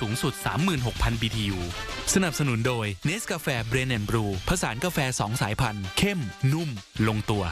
สูงสุด 36,000 BTU สนับสนุนโดยเนสกาแฟเบรนแอนบรูผสานกาแฟ 2 สายพันธุ์ เข้ม นุ่ม ลงตัว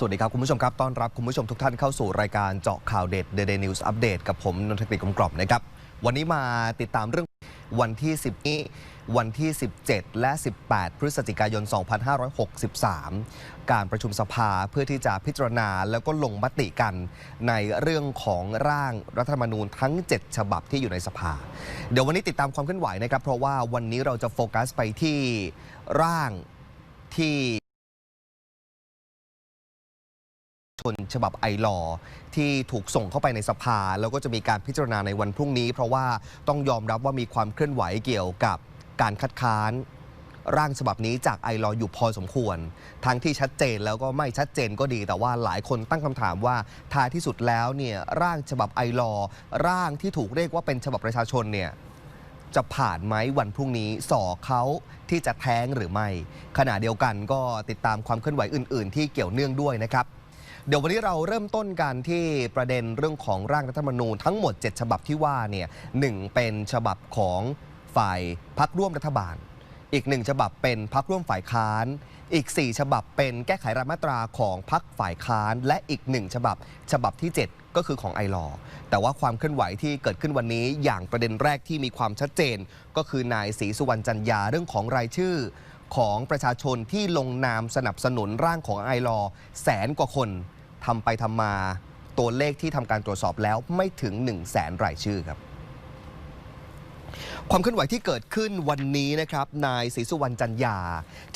สวัสดีครับ คุณผู้ชมครับ ต้อนรับคุณผู้ชมทุกท่านเข้าสู่รายการเจาะข่าวเด็ด The Day News Update กับผมนนทกฤษกลมกล่อมนะครับ วันนี้มาติดตามเรื่องวันที่ 10นี้วันที่ 17 และ 18 พฤศจิกายน 2563 การประชุมสภาเพื่อที่จะพิจารณาแล้วก็ลงมติกันในเรื่องของร่างรัฐธรรมนูญทั้ง 7 ฉบับที่อยู่ในสภา เดี๋ยววันนี้ติดตามความเคลื่อนไหวนะครับ เพราะว่าวันนี้เราจะโฟกัสไปที่ร่างที่ นฉบับไอลอที่ถูกส่งเข้าไปในสภา แล้วก็จะมีการพิจารณาในวันพรุ่งนี้ เพราะว่าต้องยอมรับว่ามีความเคลื่อนไหวเกี่ยวกับการคัดค้านร่างฉบับนี้จากไอรออยู่พอสมควร ทั้งที่ชัดเจนแล้วก็ไม่ชัดเจนก็ดี แต่ว่าหลายคนตั้งคำถามว่าท้ายที่สุดแล้วเนี่ยร่างฉบับไอรอร่างที่ถูกเรียกว่าเป็นฉบับประชาชนเนี่ยจะผ่านไหมวันพรุ่งนี้สอเขาที่จะแท้งหรือไม่ ขณะเดียวกันก็ติดตามความเคลื่อนไหวอื่น ๆ ที่เกี่ยวเนื่องด้วยนะครับ เดี๋ยววันนี้เราเริ่มต้นกันที่ประเด็นเรื่องของร่างรัฐธรรมนูญทั้งหมด 7 ฉบับที่ว่าเนี่ยหนึ่งเป็นฉบับของฝ่ายพักร่วมรัฐบาล อีกหนึ่งฉบับเป็นพักร่วมฝ่ายค้าน อีก 4 ฉบับเป็นแก้ไขรายมาตราของพักฝ่ายค้าน และอีกหนึ่งฉบับ ฉบับที่ 7 ก็คือของไอรอแต่ว่าความเคลื่อนไหวที่เกิดขึ้นวันนี้อย่างประเด็นแรกที่มีความชัดเจน ก็คือนายศรีสุวรรณจันยาเรื่องของรายชื่อของประชาชนที่ลงนามสนับสนุนร่างของไอรอแสนกว่าคน ทำไปทำมาตัวเลขที่ทำการตรวจสอบแล้วไม่ถึง 1 0 0 0 0แสนรายชื่อครับความเคลื่อนไหวที่เกิดขึ้นวันนี้นะครับ นายศรีสุวรรณจันยา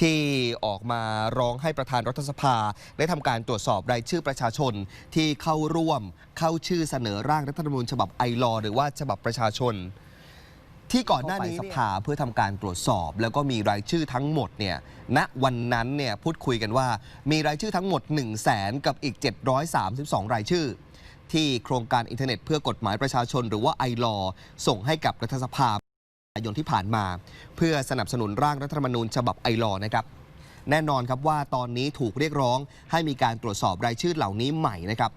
ที่ออกมาร้องให้ประธานรัฐสภา ได้ทำการตรวจสอบรายชื่อประชาชนที่เข้าร่วมเข้าชื่อเสนอร่างรัฐธรรมนูญฉบับไอรอหรือว่าฉบับประชาชน ที่ก่อนหน้านี้สภาเพื่อทำการตรวจสอบ แล้วก็มีรายชื่อทั้งหมดเนี่ยณวันนั้นเนี่ยพูดคุยกันว่า มีรายชื่อทั้งหมด 1 0 0 0 0แสนกับอีก 732 รายชื่อ ที่โครงการอินเทอร์เน็ตเพื่อกฎหมายประชาชน หรือว่าไอรอส่งให้กับรัฐสภาายนที่ผ่านมา เพื่อสนับสนุนร่างรัฐธรรมนูญฉบับไอรอนะครับแน่นอนครับว่าตอนนี้ถูกเรียกร้องให้มีการตรวจสอบรายชื่อเหล่านี้ใหม่นะครับ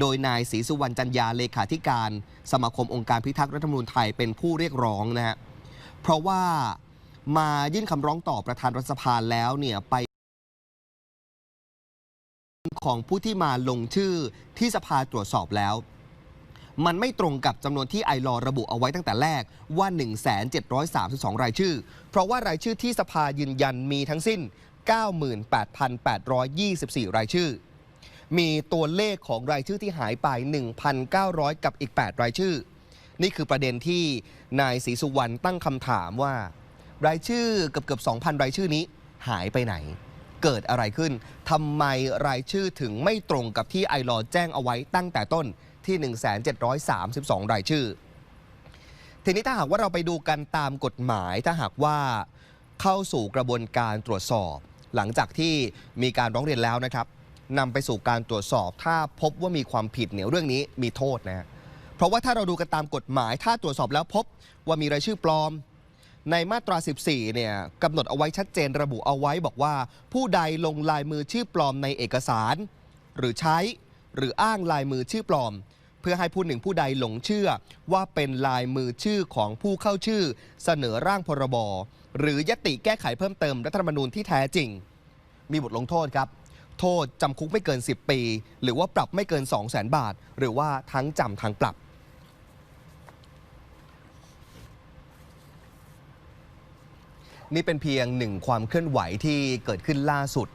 โดยนายศรีสุวรรณจันยาเลขาธิการ สมาคมองค์การพิทักษ์รัฐธรรมนูญไทยเป็นผู้เรียกร้องนะฮะเพราะว่ามายื่นคำร้องต่อประธานรัฐสภาแล้วเนี่ยไปของผู้ที่มาลงชื่อที่สภาตรวจสอบแล้ว มันไม่ตรงกับจำนวนที่ไอรอระบุเอาไว้ตั้งแต่แรกว่า 1,732 รายชื่อ เพราะว่ารายชื่อที่สภายืนยันมีทั้งสิ้น 98,824 รายชื่อ มีตัวเลขของรายชื่อที่หายไป 1,900 กับอีก 8 รายชื่อ นี่คือประเด็นที่นายศรีสุวรรณตั้งคำถามว่า รายชื่อเกือบเกือบ2,000 รายชื่อนี้หายไปไหน เกิดอะไรขึ้นทำไมรายชื่อถึงไม่ตรงกับที่ไอรอแจ้งเอาไว้ตั้งแต่ต้นที่ 1,732 รายชื่อ ทีนี้ถ้าหากว่าเราไปดูกันตามกฎหมายถ้าหากว่าเข้าสู่กระบวนการตรวจสอบ หลังจากที่มีการร้องเรียนแล้วนะครับ นำไปสู่การตรวจสอบ ถ้าพบว่ามีความผิดเนี่ยเรื่องนี้มีโทษนะฮะเพราะว่าถ้าเราดูกันตามกฎหมาย ถ้าตรวจสอบแล้วพบว่ามีรายชื่อปลอม ในมาตรา 14 เนี่ยกำหนดเอาไว้ชัดเจนระบุเอาไว้บอกว่า ผู้ใดลงลายมือชื่อปลอมในเอกสาร หรือใช้หรืออ้างลายมือชื่อปลอม เพื่อให้ผู้หนึ่งผู้ใดหลงเชื่อ ว่าเป็นลายมือชื่อของผู้เข้าชื่อ เสนอร่างพรบหรือยติแก้ไขเพิ่มเติมรัฐธรรมนูญที่แท้จริง มีบทลงโทษครับ โทษจำคุกไม่เกิน 10 ปี หรือว่าปรับไม่เกิน 2 0 0 0 0 0บาท หรือว่าทั้งจำทั้งปรับนี่เป็นเพียงหนึ่งความเคลื่อนไหวที่เกิดขึ้นล่าสุด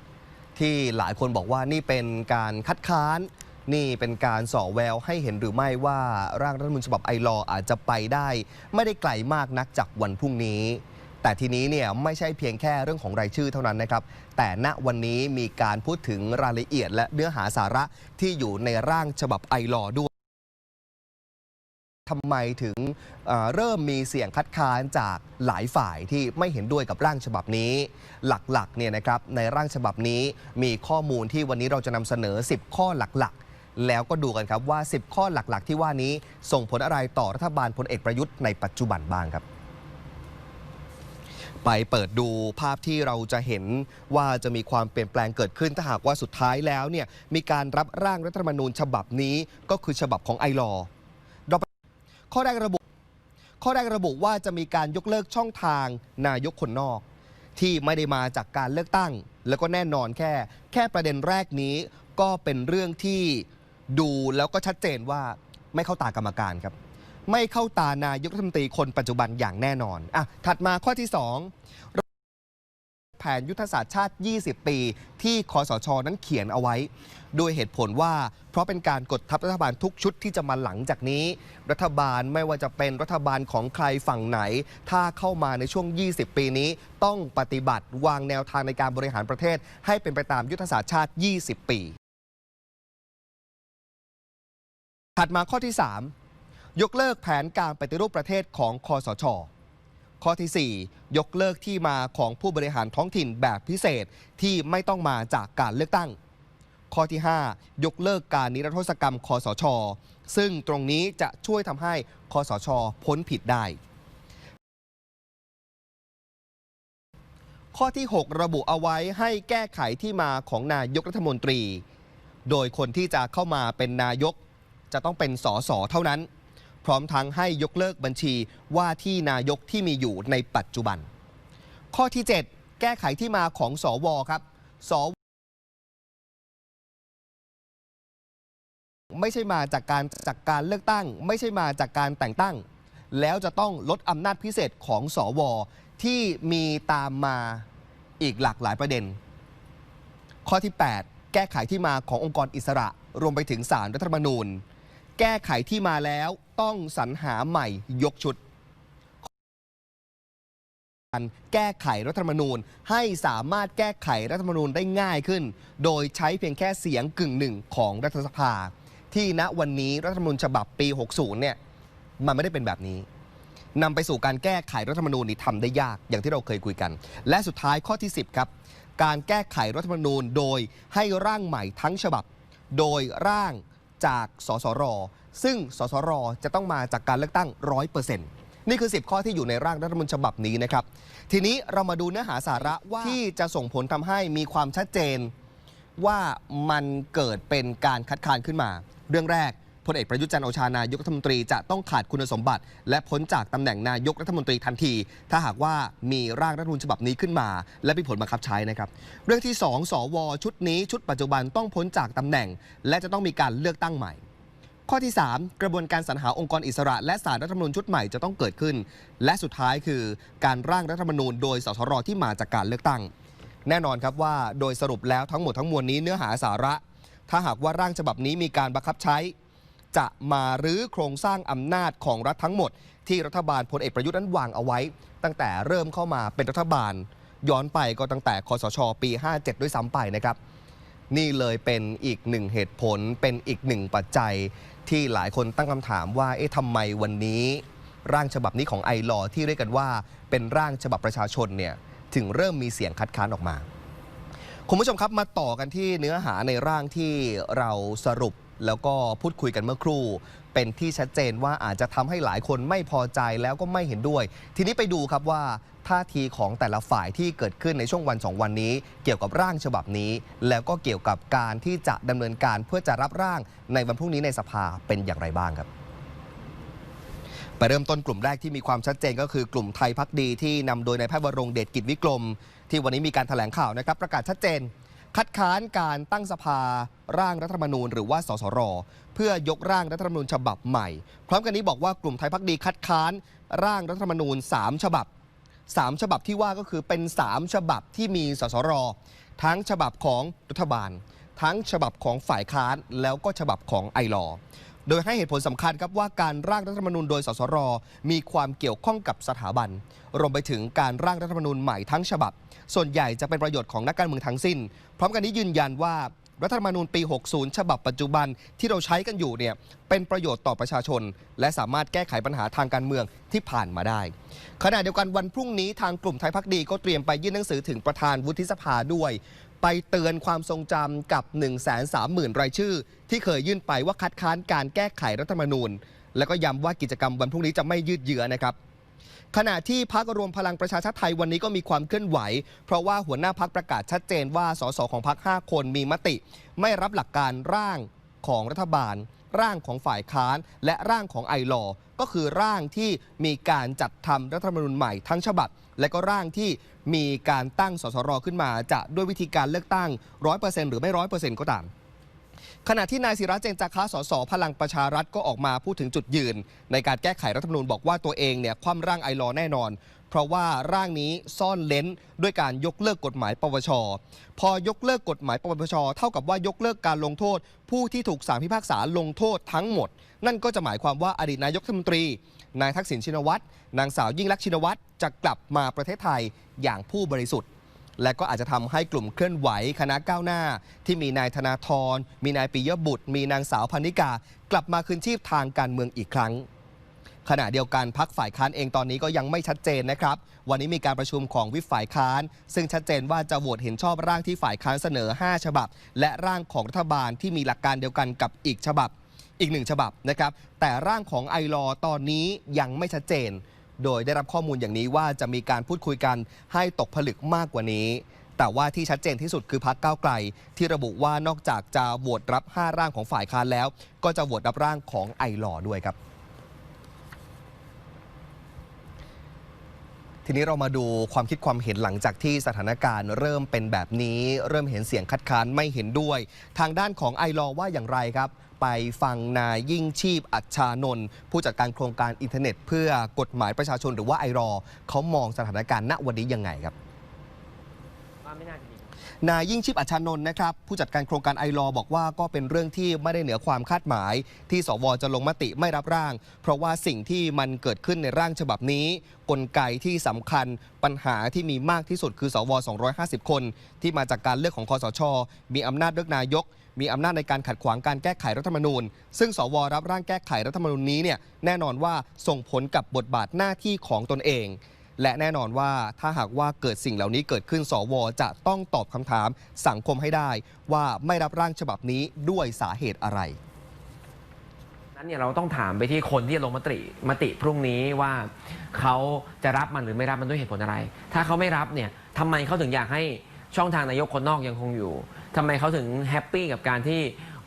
ที่หลายคนบอกว่านี่เป็นการคัดค้าน นี่เป็นการส่อแววให้เห็นหรือไม่ว่าร่างรัฐมนูญฉบับไอรออาจจะไปได้ ไม่ได้ไกลมากนักจากวันพรุ่งนี้ แต่ทีนี้เนี่ยไม่ใช่เพียงแค่เรื่องของรายชื่อเท่านั้นนะครับ แต่ณวันนี้มีการพูดถึงรายละเอียดและเนื้อหาสาระที่อยู่ในร่างฉบับไอรอด้วยทำไมถึงเเริ่มมีเสียงคัดค้านจากหลายฝ่ายที่ไม่เห็นด้วยกับร่างฉบับนี้ หลักๆเนี่ยนะครับในร่างฉบับนี้มีข้อมูลที่วันนี้เราจะนำเสนอ 10 ข้อหลักๆ แล้วก็ดูกันครับว่า 10 ข้อหลักๆ ที่ว่านี้ส่งผลอะไรต่อรัฐบาลพลเอกประยุทธ์ในปัจจุบันบ้างครับ ไปเปิดดูภาพที่เราจะเห็นว่าจะมีความเปลี่ยนแปลงเกิดขึ้นถ้าหากว่าสุดท้ายแล้วเนี่ยมีการรับร่างรัฐธรรมนูญฉบับนี้ก็คือฉบับของไอรอข้อแรกระบุ ข้อแรกระบุว่าจะมีการยกเลิกช่องทางนายกคนนอก ที่ไม่ได้มาจากการเลือกตั้ง แล้วก็แน่นอนแค่ แค่ประเด็นแรกนี้ก็เป็นเรื่องที่ดูแล้วก็ชัดเจนว่าไม่เข้าตากรรมการครับ ไม่เข้าตานายกรัฐมนตรีคนปัจจุบันอย่างแน่นอนอะถัดมาข้อที่ 2 แผนยุทธศาสตร์ชาติ 20 ปี ที่คอสช นั้นเขียนเอาไว้ โดยเหตุผลว่า เพราะเป็นการกดทับรัฐบาลทุกชุดที่จะมาหลังจากนี้ รัฐบาลไม่ว่าจะเป็นรัฐบาลของใครฝั่งไหน ถ้าเข้ามาในช่วง 20 ปีนี้ ต้องปฏิบัติวางแนวทางในการบริหารประเทศ ให้เป็นไปตามยุทธศาสตร์ชาติ 20 ปี ถัดมาข้อที่ 3 ยกเลิกแผนการปฏิรูปประเทศของคอสช ข้อทีสี่ 4 ยกเลิกที่มาของผู้บริหารท้องถิ่นแบบพิเศษที่ไม่ต้องมาจากการเลือกตั้ง ข้อที่ 5 ยกเลิกการนิรโทษกรรมคอสช ซึ่งตรงนี้จะช่วยทำให้คอสช พ้นผิดได้ ข้อที่ 6 ระบุเอาไว้ให้แก้ไขที่มาของนายกรัฐมนตรี โดยคนที่จะเข้ามาเป็นนายกจะต้องเป็นสสเท่านั้น พร้อมทั้งให้ยกเลิกบัญชีว่าที่นายกที่มีอยู่ในปัจจุบัน ข้อที่ 7 แก้ไขที่มาของสวครับสวไม่ใช่มาจากการจากการเลือกตั้ง ไม่ใช่มาจากการแต่งตั้ง แล้วจะต้องลดอำนาจพิเศษของสวที่มีตามมาอีกหลากหลายประเด็น ข้อที่ 8 แก้ไขที่มาขององค์กรอิสระ รวมไปถึงสารรัฐธรรมนูญ แก้ไขที่มาแล้วต้องสรรหาใหม่ยกชุด การแก้ไขรัฐธรรมนูญให้สามารถแก้ไขรัฐธรรมนูญได้ง่ายขึ้น โดยใช้เพียงแค่เสียงกึ่งหนึ่งของรัฐสภา ที่ณวันนี้รัฐธรรมนูญฉบับปี 60 เนี่ยมันไม่ได้เป็นแบบนี้นำไปสู่การแก้ไขรัฐธรรมนูญนี่ทำได้ยากอย่างที่เราเคยคุยกัน และสุดท้ายข้อที่ 10 ครับ การแก้ไขรัฐธรรมนูญโดยให้ร่างใหม่ทั้งฉบับ โดยร่าง จากสสร ซึ่งสสร จะต้องมาจากการเลือกตั้ง 100%นี่คือ 10 ข้อที่อยู่ในร่างรัฐมนตรีฉบับนี้นะครับ ทีนี้เรามาดูเนื้อหาสาระว่าที่จะส่งผลทำให้มีความชัดเจนว่ามันเกิดเป็นการคัดค้านขึ้นมา เรื่องแรก พลเอกประยุทธ์จันทร์โอชานายกรัฐมนตรีจะต้องขาดคุณสมบัติ และพ้นจากตำแหน่งนายกรัฐมนตรีทันที ถ้าหากว่ามีร่างรัฐธรรมนูญฉบับนี้ขึ้นมา และมีผลบังคับใช้นะครับ เรื่องที่ 2 สว ชุดนี้ชุดปัจจุบันต้องพ้นจากตำแหน่ง และจะต้องมีการเลือกตั้งใหม่ข้อที่ 3 กระบวนการสรรหาองค์กรอิสระ และสารรัฐธรรมนูญชุดใหม่จะต้องเกิดขึ้น และสุดท้ายคือการร่างรัฐธรรมนูญโดยสสรที่มาจากการเลือกตั้ง แน่นอนครับว่าโดยสรุปแล้วทั้งหมดทั้งมวลนี้เนื้อหาสาระ ถ้าหากว่าร่างฉบับนี้มีการบังคับใช้ จะมารื้อโครงสร้างอำนาจของรัฐทั้งหมด ที่รัฐบาลพลเอกประยุทธ์นั้นวางเอาไว้ ตั้งแต่เริ่มเข้ามาเป็นรัฐบาล ย้อนไปก็ตั้งแต่คสช ปี 57 ด้วยซ้ำไปนะครับ นี่เลยเป็นอีกหนึ่งเหตุผลเป็นอีกหนึ่งปัจจัย ที่หลายคนตั้งคำถามว่าเอ๊ะทำไมวันนี้ร่างฉบับนี้ของไอรอที่เรียกกันว่าเป็นร่างฉบับประชาชนเนี่ยถึงเริ่มมีเสียงคัดค้านออกมา คุณผู้ชมครับมาต่อกันที่เนื้อหาในร่างที่เราสรุป แล้วก็พูดคุยกันเมื่อครู่ เป็นที่ชัดเจนว่าอาจจะทำให้หลายคนไม่พอใจแล้วก็ไม่เห็นด้วย ทีนี้ไปดูครับว่าท่าทีของแต่ละฝ่ายที่เกิดขึ้นในช่วงวันสองวันนี้ เกี่ยวกับร่างฉบับนี้ แล้วก็เกี่ยวกับการที่จะดำเนินการเพื่อจะรับร่างในวันพรุ่งนี้ในสภาเป็นอย่างไรบ้างครับไปเริ่มต้นกลุ่มแรกที่มีความชัดเจนก็คือกลุ่มไทยพักดีที่นำโดยนายแพทย์วรงเดชกิจวิกรม ที่วันนี้มีการแถลงข่าวนะครับ ประกาศชัดเจน คัดค้านการตั้งสภาร่างรัฐธรรมนูญหรือว่าสสร เพื่อยกร่างรัฐธรรมนูญฉบับใหม่ พร้อมกันนี้บอกว่ากลุ่มไทยพักดีคัดค้านร่างรัฐธรรมนูญ 3 ฉบับ 3 ฉบับที่ว่าก็คือเป็น 3 ฉบับที่มีสสร ทั้งฉบับของรัฐบาล ทั้งฉบับของฝ่ายค้านแล้วก็ฉบับของไอรอ โดยให้เหตุผลสำคัญครับว่าการร่างรัฐธรรมนูญโดยสสร มีความเกี่ยวข้องกับสถาบัน รวมไปถึงการร่างรัฐธรรมนูญใหม่ทั้งฉบับ ส่วนใหญ่จะเป็นประโยชน์ของนักการเมืองทั้งสิ้น พร้อมกันนี้ยืนยันว่า รัฐธรรมนูญปี 60 ฉบับปัจจุบันที่เราใช้กันอยู่เนี่ยเป็นประโยชน์ต่อประชาชน และสามารถแก้ไขปัญหาทางการเมืองที่ผ่านมาได้ ขณะเดียวกันวันพรุ่งนี้ทางกลุ่มไทยพักดีก็เตรียมไปยื่นหนังสือถึงประธานวุฒิสภาด้วย ไปเตือนความทรงจำกับ 1 3 0 0 0 0 รายชื่อ ที่เคยยื่นไปว่าคัดค้านการแก้ไขรัฐธรรมนูญ และก็ย้ำว่ากิจกรรมวันพรุ่งนี้จะไม่ยืดเยื้อนะครับ ขณะที่พักรวมพลังประชาชาติไทยวันนี้ก็มีความเคลื่อนไหว เพราะว่าหัวหน้าพักประกาศชัดเจนว่าสสของพัก5คนมีมติ ไม่รับหลักการร่างของรัฐบาล ร่างของฝ่ายค้าน และร่างของไอรอก็คือร่างที่มีการจัดทำรัฐธรรมนูญใหม่ทั้งฉบับ และก็ร่างที่มีการตั้งสสรขึ้นมาจะด้วยวิธีการเลือกตั้ง 100%หรือไม่100%ก็ตาม ขณะที่นายศิระเจนจาคะสสพลังประชารัฐก็ออกมาพูดถึงจุดยืน ในการแก้ไขรัฐธรรมนูญบอกว่าตัวเองเนี่ยคว่ำร่างไอรอแน่นอน เพราะว่าร่างนี้ซ่อนเลนด้วยการยกเลิกกฎหมายปปชพอยกเลิกกฎหมายปปชเท่ากับว่ายกเลิกการลงโทษ ผู้ที่ถูกศาลพิพากษาลงโทษทั้งหมด นั่นก็จะหมายความว่าอดีตนายกรัฐมนตรี นายทักษิณชินวัตรนางสาวยิ่งลักษณ์ชินวัตรจะกลับมาประเทศไทยอย่างผู้บริสุทธิ์ และก็อาจจะทำให้กลุ่มเคลื่อนไหวคณะก้าวหน้า ที่มีนายธนาธรมีนายปิยบุตร มีนางสาวพนิกา กลับมาคืนชีพทางการเมืองอีกครั้ง ขณะเดียวกันพักฝ่ายค้านเองตอนนี้ก็ยังไม่ชัดเจนนะครับ วันนี้มีการประชุมของวิปฝ่ายค้าน ซึ่งชัดเจนว่าจะโหวตเห็นชอบร่างที่ฝ่ายค้านเสนอ 5 ฉบับ และร่างของรัฐบาลที่มีหลักการเดียวกันกับอีกฉบับอีกหนึ่งฉบับนะครับแต่ร่างของไอรอตอนนี้ยังไม่ชัดเจน โดยได้รับข้อมูลอย่างนี้ว่าจะมีการพูดคุยกันให้ตกผลึกมากกว่านี้ แต่ว่าที่ชัดเจนที่สุดคือพักก้าวไกล ที่ระบุว่านอกจากจะโหวตรับ 5 ร่างของฝ่ายค้านแล้ว ก็จะโหวตรับร่างของไอรอด้วยครับ ทีนี้เรามาดูความคิดความเห็นหลังจากที่สถานการณ์ เริ่มเป็นแบบนี้ เริ่มเห็นเสียงคัดค้านไม่เห็นด้วย ทางด้านของไอรอว่าอย่างไรครับ ไปฟังนายยิ่งชีพอัชชานนท์ผู้จัดการโครงการอินเทอร์เน็ต เพื่อกฎหมายประชาชนหรือว่าไอรอเขามองสถานการณ์ณวันนี้ยังไงครับว่าไม่ นายยิ่งชีพอัชานนท์นะครับผู้จัดการโครงการไอรอบอกว่าก็เป็นเรื่องที่ไม่ได้เหนือความคาดหมาย ที่สวจะลงมติไม่รับร่าง เพราะว่าสิ่งที่มันเกิดขึ้นในร่างฉบับนี้ กลไกที่สำคัญปัญหาที่มีมากที่สุดคือสว 250 คน ที่มาจากการเลือกของคอสช มีอำนาจเลือกนายก มีอำนาจในการขัดขวางการแก้ไขรัฐธรรมนูญ ซึ่งสวรับร่างแก้ไขรัฐธรรมนูญนี้เนี่ยแน่นอนว่าส่งผลกับบทบาทหน้าที่ของตนเอง และแน่นอนว่าถ้าหากว่าเกิดสิ่งเหล่านี้เกิดขึ้นสว จะต้องตอบคำถามสังคมให้ได้ ว่าไม่รับร่างฉบับนี้ด้วยสาเหตุอะไรนั้นเนี่ยเราต้องถามไปที่คนที่จะลงมติมติพรุ่งนี้ว่าเขาจะรับมันหรือไม่รับมันด้วยเหตุผลอะไร ถ้าเขาไม่รับเนี่ยทำไมเขาถึงอยากให้ช่องทางนายกคนนอกยังคงอยู่ทำไมเขาถึงแฮปปี้กับการที่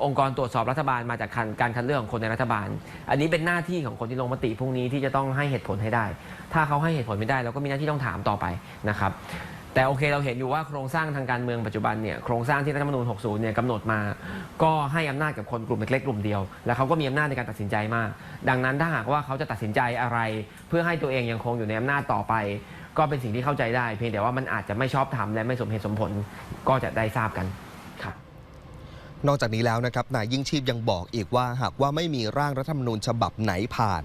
องค์กรตรวจสอบรัฐบาลมาจากการการคัดเลือกของคนในรัฐบาล อันนี้เป็นหน้าที่ของคนที่ลงมติพรุ่งนี้ที่จะต้องให้เหตุผลให้ได้ ถ้าเขาให้เหตุผลไม่ได้เราก็มีหน้าที่ต้องถามต่อไปนะครับแต่โอเคเราเห็นอยู่ว่าโครงสร้างทางการเมืองปัจจุบันเนี่ยโครงสร้างที่รัฐธรรมนูญ 60 เนี่ยกำหนดมา ก็ให้อำนาจกับคนกลุ่มเล็กๆกลุ่มเดียว แล้วเขาก็มีอำนาจในการตัดสินใจมาก ดังนั้นถ้าหากว่าเขาจะตัดสินใจอะไร เพื่อให้ตัวเองยังคงอยู่ในอำนาจต่อไป ก็เป็นสิ่งที่เข้าใจได้ เพียงแต่ว่ามันอาจจะไม่ชอบธรรมและไม่สมเหตุสมผลก็จะได้ทราบกัน นอกจากนี้แล้วนะครับนายยิ่งชีพยังบอกอีกว่าหากว่าไม่มีร่างรัฐธรรมนูญฉบับไหนผ่าน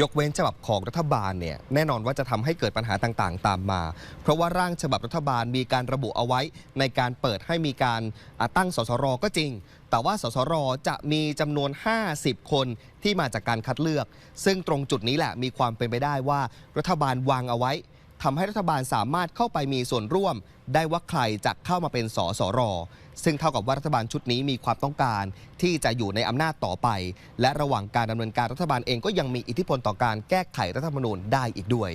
ยกเว้นฉบับของรัฐบาลเนี่ยแน่นอนว่าจะทำให้เกิดปัญหาต่างๆ ตามมา เพราะว่าร่างฉบับรัฐบาลมีการระบุเอาไว้ ในการเปิดให้มีการตั้งสสรก็จริง แต่ว่าสสรจะมีจำนวน 50 คนที่มาจากการคัดเลือก ซึ่งตรงจุดนี้แหละมีความเป็นไปได้ว่ารัฐบาลวางเอาไว้ ทำให้รัฐบาลสามารถเข้าไปมีส่วนร่วม ได้ว่าใครจะเข้ามาเป็นสสร ซึ่งเท่ากับว่ารัฐบาลชุดนี้มีความต้องการ ที่จะอยู่ในอำนาจต่อไป และระหว่างการดำเนินการรัฐบาลเองก็ยังมีอิทธิพลต่อการแก้ไขรัฐธรรมนูญได้อีกด้วย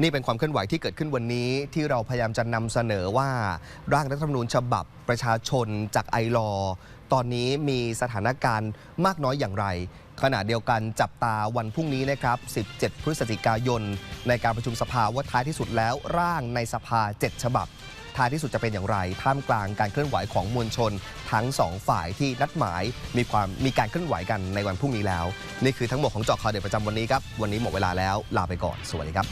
นี่เป็นความเคลื่อนไหวที่เกิดขึ้นวันนี้ที่เราพยายามจะนำเสนอว่าร่างรัฐธรรมนูญฉบับประชาชนจากไอรอตอนนี้มีสถานการณ์มากน้อยอย่างไร ขณะเดียวกันจับตาวันพรุ่งนี้นะครับ 17 พฤศจิกายน ในการประชุมสภาว่าท้ายที่สุดแล้วร่างในสภา 7 ฉบับ ท้ายที่สุดจะเป็นอย่างไร ท่ามกลางการเคลื่อนไหวของมวลชน ทั้งสองฝ่ายที่นัดหมายมีความมีการเคลื่อนไหวกันในวันพรุ่งนี้แล้ว นี่คือทั้งหมดของเจาะข่าวเด็ดประจำวันนี้ครับ วันนี้หมดเวลาแล้วลาไปก่อน สวัสดีครับ